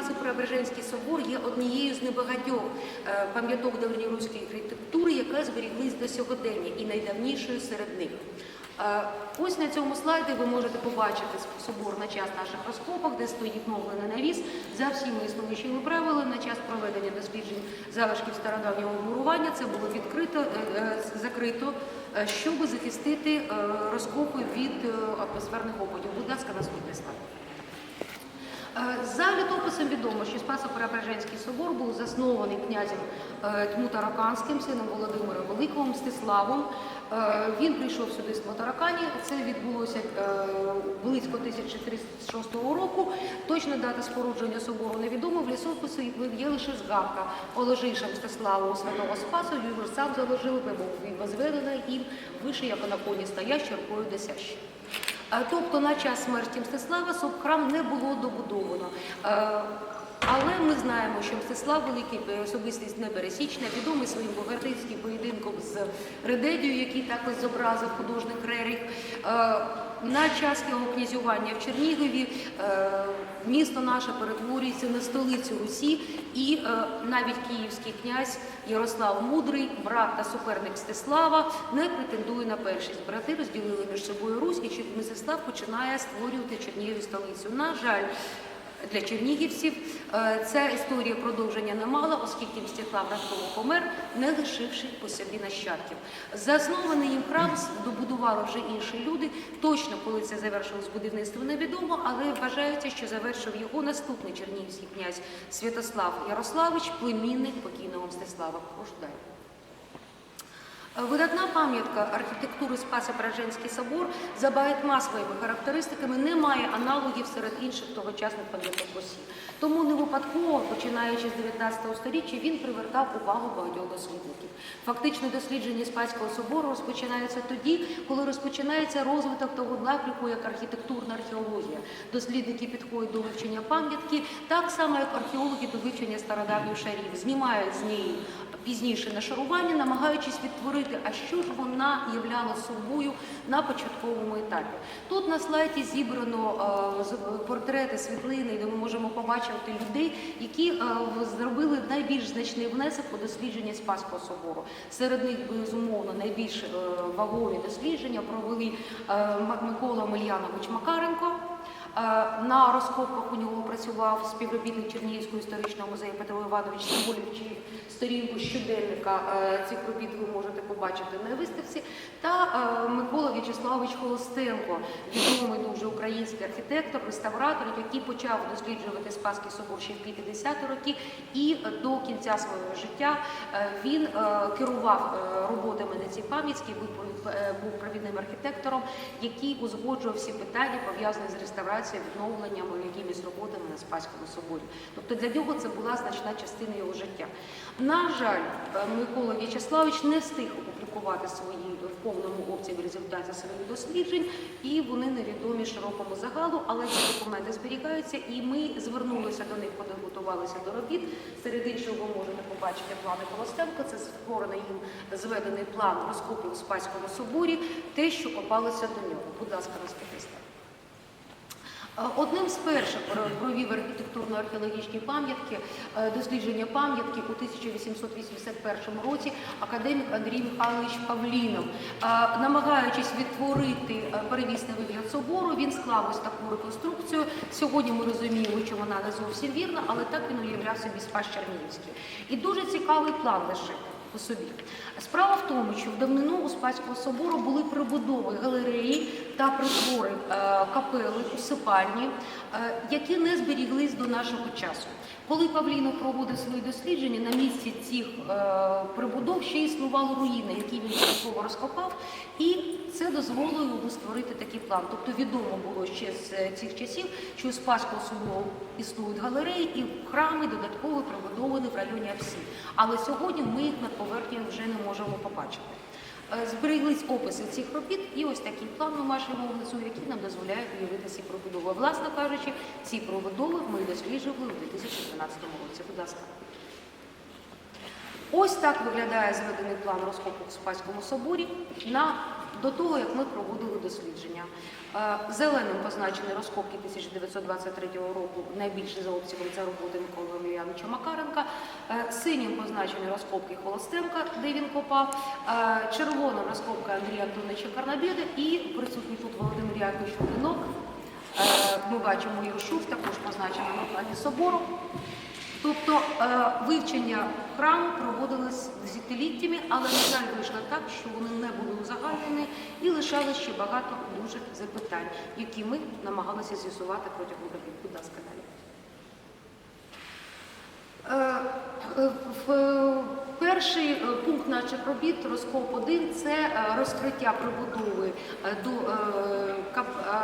Спасо-Преображенський собор є однією з небагатьох е, пам'яток давньоруської архітектури, яка зберіглась до сьогодення і найдавнішою серед них. Е, Ось на цьому слайді ви можете побачити собор на час наших розкопок, де стоїть мовлений навіс за всіми існуючими правилами на час проведення досліджень залишків стародавнього мурування. Це було відкрито, е, закрито, щоб захистити розкопи від атмосферних опадів. Будь ласка, наступний слайд. Е, За літописом відомо, що Спасо-Преображенський собор був заснований князем е, Тмутараканським, сином Володимира Великого, Мстиславом. Е, Він прийшов сюди з Тмутаракані. Це відбулося близько 1306 року. Точна дата спорудження собору невідома. В лісописі є лише згадка Оложиша Мстиславу Святого Спасу. Його сам заложили, бо був возведена їм вище, як на коні стоящий, рукою десящий. Е, Тобто на час смерті Мстислава субхрам не було добудовано. Е, Але ми знаємо, що Мстислав Великий е, особистість непересічна, відомий своїм богатирським поєдинком з Редедію, який також зобразив художник Реріх. На час його князювання в Чернігові е, місто наше перетворюється на столицю Русі, і е, навіть київський князь Ярослав Мудрий, брат та суперник Стеслава не претендує на першість. Брати розділили між собою Русь, і Мстислав починає створювати Чернігові столицю. На жаль, для чернігівців е, ця історія продовження не мала, оскільки Мстислав раптово помер, не лишивши по собі нащадків. Заснований їм храм добудували вже інші люди. Точно, коли це завершилось будівництво, невідомо, але вважається, що завершив його наступний чернігівський князь Святослав Ярославич, племінник покійного Мстислава. Прошу далі. Видатна пам'ятка архітектури Спасо-Преображенський собор за багатьма своїми характеристиками не має аналогів серед інших тогочасних пам'яток Росії. Тому не випадково, починаючи з 19 століття, він привертав увагу багатьох дослідників. Фактично, дослідження Спаського собору розпочинається тоді, коли розпочинається розвиток того напрямку, як архітектурна археологія. Дослідники підходять до вивчення пам'ятки, так само як археологи до вивчення стародавніх шарів, знімають з неї пізніше нашарування, намагаючись відтворити, а що ж вона являла собою на початковому етапі. Тут на слайді зібрано е, портрети, світлини, де ми можемо побачити людей, які е, зробили найбільш значний внесок у дослідження Спаського собору. Серед них, безумовно, найбільш е, вагові дослідження провели Микола Мельянович Макаренко. Е, На розкопках у нього працював співробітник Чернігівського історичного музею Петро Іванович Соболєв, сторінку щоденника е, цих робіт ви можете побачити на виставці, та е, Микола В'ячеславович Холостенко, відомий дуже український архітектор, реставратор, який почав досліджувати Спасський собор ще в 50-ті роки, і до кінця свого життя він керував роботами на цій пам'ятці, був провідним архітектором, який узгоджував всі питання пов'язані з реставрацією, відновленням якимись роботами на Спаському соборі. Тобто для нього це була значна частина його життя. На жаль, е, Микола В'ячеславович не встиг опублікувати свої в повному обсязі результати своїх досліджень, і вони невідомі широкому загалу, але ці документи зберігаються, і ми звернулися до них, підготувалися до робіт. Серед іншого ви можете побачити плани Колостенко. Це створений їм зведений план розкопів у Спаському соборі, те, що копалося до нього. Будь ласка. Е, Одним з перших провів архітектурно-археологічні пам'ятки, е, дослідження пам'ятки у 1881 році академік Андрій Михайлович Павлінов. Е, Намагаючись відтворити е, первісний вигляд собору, він склав ось таку реконструкцію. Сьогодні ми розуміємо, що вона не зовсім вірна, але так він уявляв собі Спас Чернігівський. І дуже цікавий план лише по собі. Справа в тому, що в давнину у Спаського собору були прибудови галереї та притвори е, капели, усипальні, е, які не зберіглись до нашого часу. Коли Павлінов проводив свої дослідження, на місці цих е, прибудов ще існували руїни, які він частково розкопав, і це дозволило йому створити такий план. Тобто відомо було ще з цих часів, що у Спаського собору існують галереї і храми додатково прибудовані в районі Апсі. Але сьогодні ми їх над поверхнею вже не можемо побачити. Е, Збереглись описи цих робіт, і ось такий план ми бачимо внизу, який нам дозволяє уявити ці пробудови. Власне кажучи, ці пробудови ми досліджували у 2013 році. Будь ласка. Ось так виглядає зведений план розкопу в Спаському соборі на до того, як ми проводили дослідження. Е, Зеленим позначені розкопки 1923 року, найбільше за обсягом це роботи Миколи Омельяновича Макаренка. Е, Синім позначені розкопки Холостенка, де він копав, Е, червоним розкопка Андрія Антоновича Карнабєда і присутній тут Володимир Якович Клинок. Е, Ми бачимо Єршув, також позначено на плані собору. Тобто е, вивчення храму проводилось десятиліттями, але, на жаль, вийшло так, що вони не були узагальнені і лишали ще багато дуже запитань, які ми намагалися з'ясувати протягом років. Будь ласка, далі. Перший е, пункт наших робіт розкоп 1 це е, розкриття прибудови е, до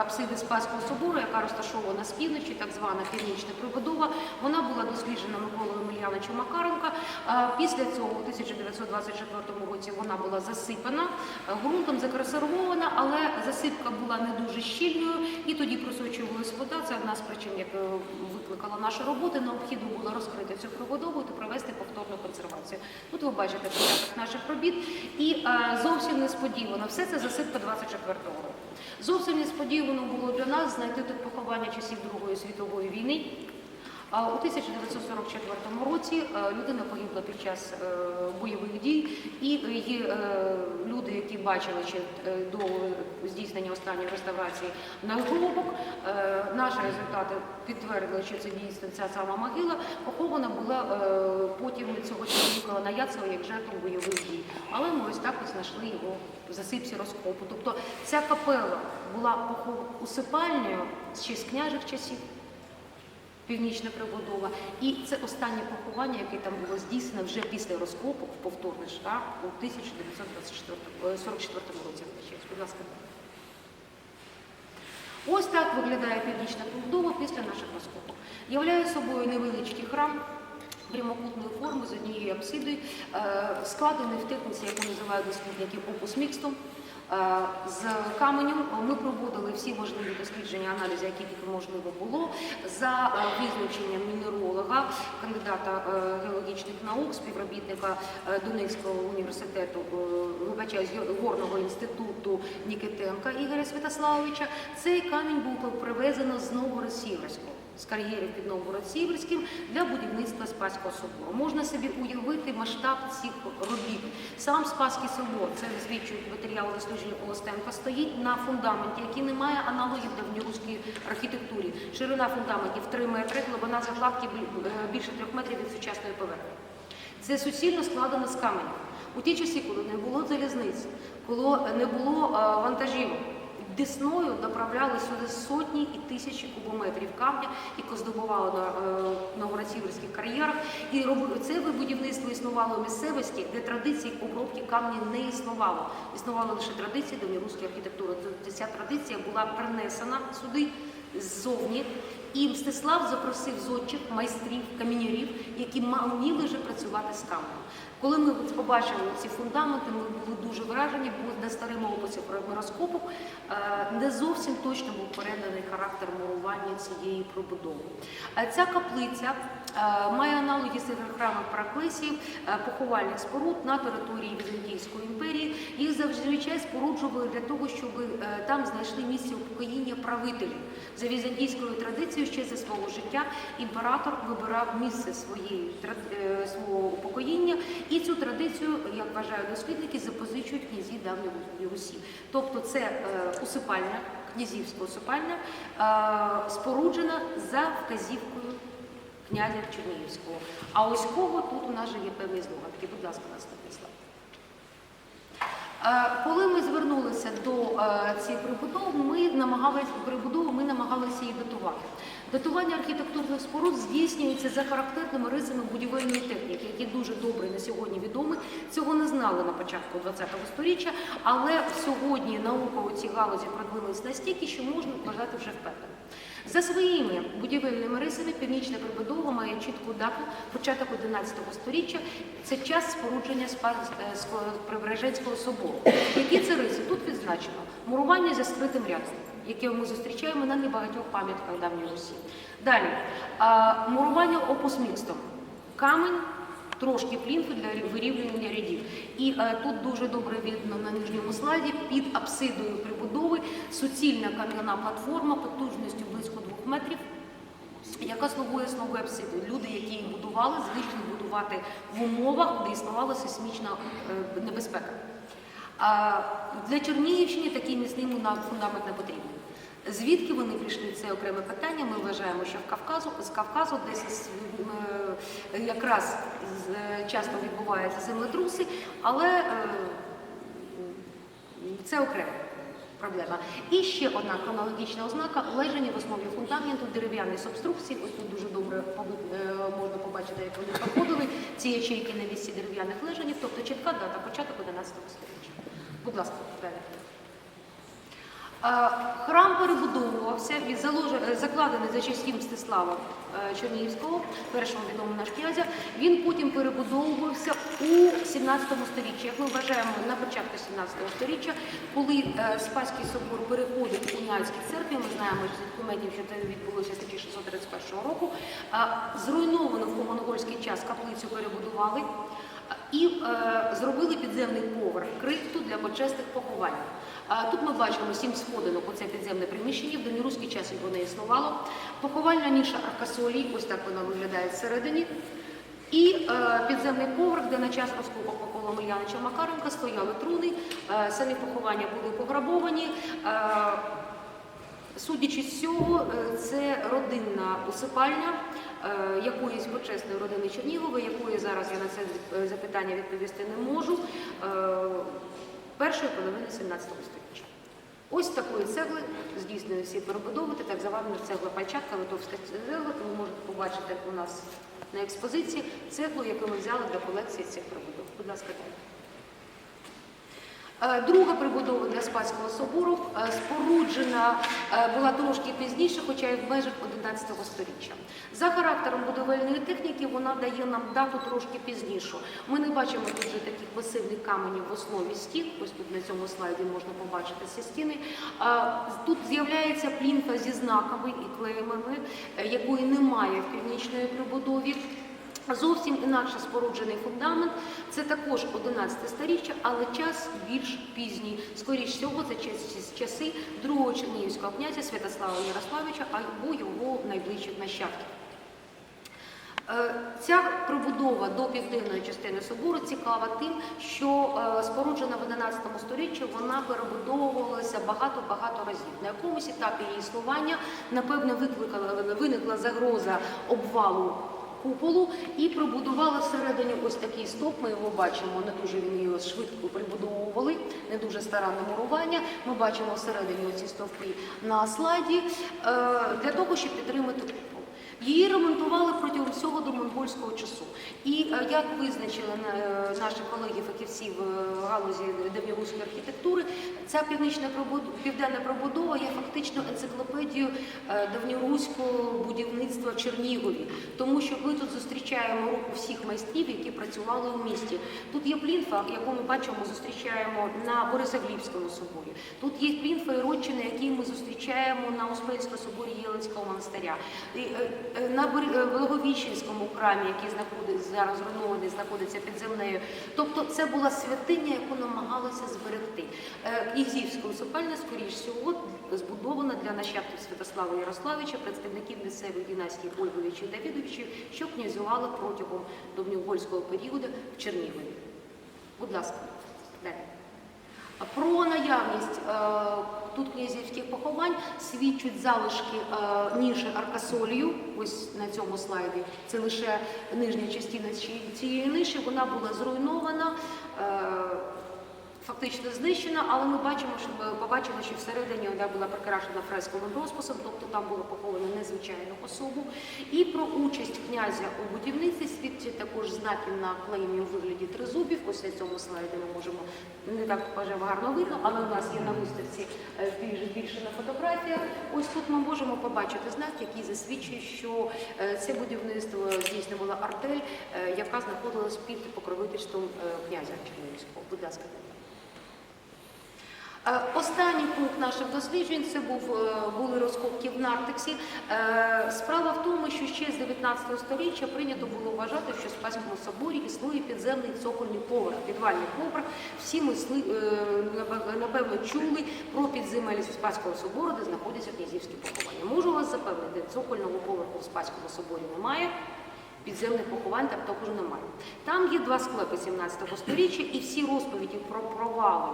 апсиди Спасського собору, яка розташована з півночі, так звана північна прибудова. Вона була досліджена Миколою Омельяновичем Макаренка. Е, Після цього, у 1924 році, вона була засипана, ґрунтом законсервована, але засипка була не дуже щільною, і тоді просочувалась вода. Це одна з причин, яка викликала нашу роботу. Необхідно було розкрити цю прибудову та провести повторну консервацію. Тут ви бачите наших робіт, і е, зовсім несподівано, все це засипка 24-го року. Зовсім несподівано було для нас знайти тут поховання часів Другої світової війни. А У 1944 році е, людина погибла під час е, бойових дій, і її е, люди, які бачили ще до здійснення останньої реставрації наглобок, е, наші результати підтвердили, що це дійсно ця сама могила. Похована була потім цього чоловіка на Яцево як жертву бойових дій. Але ми ось так ось знайшли його в засипці розкопу. Тобто ця капела була усипальною ще з княжих часів північна прибудова. І це останнє поховання, яке там було здійснено вже після розкопу в повторний шлях у 1944 році. Будь ласка. Ось так виглядає північна прибудова після наших розкопок. Являє собою невеличкий храм. Прямокутної форми з однією апсидою, е, складений в техніці, яку називають дослідники опус мікстом. Е, З каменем ми проводили всі можливі дослідження, аналізи, які тільки можливо було, за е, визначенням мінеролога, кандидата е, геологічних наук, співробітника Донецького університету, вибачаюсь, горного інституту Нікітенка Ігоря Святославовича. Цей камінь був привезено з Новгород-Сіверського з кар'єрів під Новгород-Сіверським для будівництва Спаського собору. Можна собі уявити масштаб цих робіт. Сам Спаський собор, це свідчують матеріали дослідження Колостенка, стоїть на фундаменті, який не має аналогів давньоруській архітектурі. Ширина фундаментів 3 метри, глибина закладки е, більше 3 метрів від сучасної поверхні. Це суцільно складено з каменів. У ті часи, коли не було залізниць, коли не було е, вантажівок, Десною направляли сюди сотні і тисячі кубометрів камня, яко здобувало на е, новгород-сіверських кар'єрах. І це будівництво існувало в місцевості, де традиції обробки камня не існувало. Існувала лише традиція давньоруської архітектури. Тобто Ця традиція була принесена сюди ззовні. І Мстислав запросив зодчих, майстрів, камінярів, які вміли вже працювати з каменем. Коли ми побачили ці фундаменти, ми були дуже вражені, бо на старим описі про розкопок е, не зовсім точно був переданий характер мурування цієї пробудови. Е, Ця каплиця має аналоги серед храмів Параклесів, е, поховальних споруд на території Візантійської імперії. Їх зазвичай споруджували для того, щоб е, там знайшли місце упокоєння правителів. За візантійською традицією ще за свого життя імператор вибирав місце своєї е, свого упокоєння, і цю традицію, як вважають дослідники, запозичують князі давньої Русі. Тобто це е, усипальня, князівська усипальня, е, споруджена за вказівкою князя Чернігівського. А ось кого тут у нас же є певні здогадки. Будь ласка, наступний слайд. Е, Коли ми звернулися до е, цієї прибудови, ми намагалися прибудову, ми намагалися її датувати. Датування архітектурних споруд здійснюється за характерними рисами будівельної техніки, які дуже добре на сьогодні відомі. Цього не знали на початку ХХ століття, але сьогодні наука у цій галузі продвинулась настільки, що можна вважати вже впевнено. За своїми будівельними рисами північна прибудова має чітку дату початок 11 століття. Це час спорудження Спа- е, Преображенського собору. Які це риси? Тут відзначено мурування зі скритим рядом, яке ми зустрічаємо на небагатьох пам'ятках давньої Русі. Далі мурування опус мікстом. Камень трошки плінфи для вирівнювання рядів. І е, тут дуже добре видно на нижньому слайді під апсидою прибудови суцільна кам'яна платформа потужністю близько 2 метрів. Яка слугує основою апсиди? Люди, які її будували, звикли будувати в умовах, де існувала сейсмічна е, небезпека. А для Чернігівщини такий міцний фундамент не потрібен. Звідки вони прийшли, це окреме питання. Ми вважаємо, що в Кавказу, з Кавказу десь е, якраз е, часто відбуваються землетруси, але е, це окрема проблема. І ще одна хронологічна ознака лежання в основі фундаменту дерев'яної субструкції. Ось тут дуже добре е, можна побачити, як вони проходили ці ячейки на місці дерев'яних лежанів, тобто чітка дата початок 11 століття. Будь ласка, далі. Храм перебудовувався, він е, закладений за часів Мстислава е, Чернігівського, першого відомого наш князя. Він потім перебудовувався у 17 сторіччі. Як ми вважаємо, на початку 17 сторіччя, коли е, Спаський собор переходить у Уніанській церкві, ми знаємо з документів, що це відбулося з 1631 року. Зруйновано в комонгольський час каплицю перебудували. І зробили підземний поверх крипту для почесних поховань. Тут ми бачимо сім сходинок, оце підземне приміщення. В давньоруський час його не існувало. Поховальна ніша Аркасолій, ось так вона виглядає всередині. І е, підземний поверх, де на час розкопок Микола Мильянича Макаренка стояли труни, е, самі поховання були пограбовані. Е, Судячи з цього, е, це родинна усипальня е, якоїсь почесної родини Чернігової, якої зараз я на це е, запитання відповісти не можу, першої половини 17 століття. Ось такої цегли здійснює всі перебудови, так звана цегла пальчатка, литовська цегла, ви можете побачити у нас на експозиції цеглу, яку ми взяли для колекції цих перебудов. Будь ласка, далі. Е, Друга прибудова для Спаського собору е, споруджена е, була трошки пізніше, хоча й в межах 11 століття. За характером будівельної техніки вона дає нам дату трошки пізнішу. Ми не бачимо тут вже таких масивних каменів в основі стін. Ось тут на цьому слайді можна побачити ці стіни. Тут з'являється плінфа зі знаками і клеймами, якої немає в північної прибудові. Зовсім інакше споруджений фундамент. Це також 11 сторіччя, але час більш пізній. Скоріш всього, це часи другого чернігівського князя Святослава Ярославича або його найближчих нащадків. Е, Ця прибудова до південної частини собору цікава тим, що е, споруджена в 11 столітті вона перебудовувалася багато-багато разів. На якомусь етапі її існування, напевне, викликала виникла загроза обвалу куполу і прибудували всередині ось такий стоп. Ми його бачимо, не дуже він його швидко прибудовували, не дуже старанне мурування. Ми бачимо всередині оці стовпи на слайді е, для того, щоб підтримати купол. Її ремонтували протягом всього до монгольського часу. І е, як визначили е, наші колеги-фахівці в е, галузі давньоруської архітектури, ця північна південна пробудова є фактично енциклопедією давньоруського будівництва в Чернігові, тому що ми тут зустрічаємо руку всіх майстрів, які працювали у місті. Тут є плінфа, яку ми бачимо, зустрічаємо на Борисоглібському соборі. Тут є плінфа і родчини, які ми зустрічаємо на Успенському соборі Єленського монастиря. На Благовіщенському храмі, який знаходиться зараз зруйнований, знаходиться під землею. Тобто це була святиня, яку намагалися зберегти. Е, Князівська усипальня, скоріш всього, збудована для нащадків Святослава Ярославича, представників місцевих династій Ольговичів та Відовичів, що князювали протягом довньогольського періоду в Чернігові. Будь ласка. Про наявність е, тут князівських поховань свідчать залишки е, ніші Аркасолію. Ось на цьому слайді. Це лише нижня частина цієї ниші. Вона була зруйнована. Фактично знищена, але ми бачимо, що ми побачили, що всередині вона була прикрашена фресковим розписом, тобто там було поховано незвичайну особу. І про участь князя у будівництві свідчить також знаків на клеймі у вигляді тризубів. Ось на цьому слайді ми можемо не так бажано гарно видно, але у нас є на виставці е, більш збільшена фотографія. Ось тут ми можемо побачити знак, який засвідчує, що е, це будівництво здійснювала артель, е, яка знаходилась під покровительством князя Чернігівського. Будь ласка. Е, Останній пункт наших досліджень це був е, були розкопки в Нартексі. Е, Справа в тому, що ще з 19 століття прийнято було вважати, що в Спаському соборі існує підземний цокольний поверх, підвальний поверх. Всі ми напевно чули про підземелі Спаського собору, де знаходяться князівські поховання. Можу вас запевнити, цокольного поверху в Спаському соборі немає. Підземних поховань там також немає. Там є два склепи 17 століття, і всі розповіді про провали,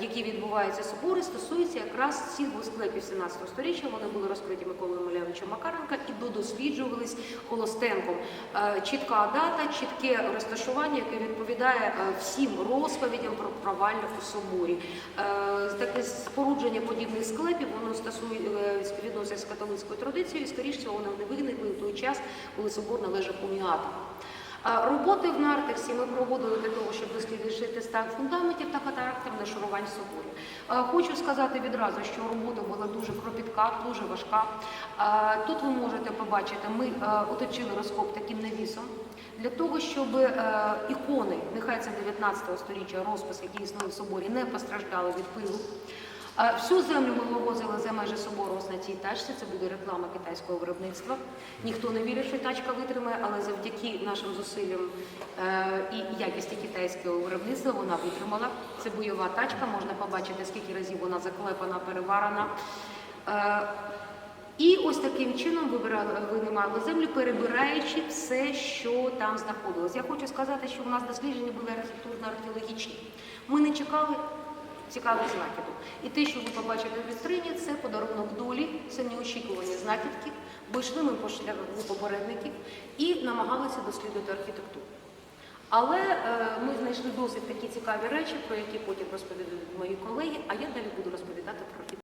які відбуваються собори, стосуються якраз цих склепів 17 століття. Вони були розкриті Миколою Малевичем Макаренка і додосліджувались Холостенком. Е, Чітка дата, чітке розташування, яке відповідає е, всім розповідям про провалля у соборі. Е, Таке спорудження подібних склепів воно стосує е, співвідноситься з католицькою традицією, і скоріш всього вони не виникли в той час, коли собор належав коміатам. А Роботи в Нартексі ми проводили для того, щоб дослідити стан фундаментів та характер нашарувань соборів. Хочу сказати відразу, що робота була дуже кропітка, дуже важка. Тут ви можете побачити, ми оточили розкоп таким навісом для того, щоб е, ікони, нехай це 19 століття розпис, який існує в соборі, не постраждали від пилу. А Всю землю ми вивозили за межі собору на цій тачці. Це буде реклама китайського виробництва. Ніхто не вірить, що тачка витримає, але завдяки нашим зусиллям е, і якісті китайського виробництва вона витримала. Це бойова тачка. Можна побачити, скільки разів вона заклепана, переварена. Е, і ось таким чином вибирали, винімали землю, перебираючи все, що там знаходилось. Я хочу сказати, що у нас дослідження були архітектурно-археологічні. Ми не чекали цікавих знахідок. І те, що ви побачите в вітрині, це подарунок долі, це неочікувані знахідки, бо йшли ми по шляху попередників і намагалися дослідити архітектуру. Але е, ми знайшли досить такі цікаві речі, про які потім розповідають мої колеги, а я далі буду розповідати про архітектуру.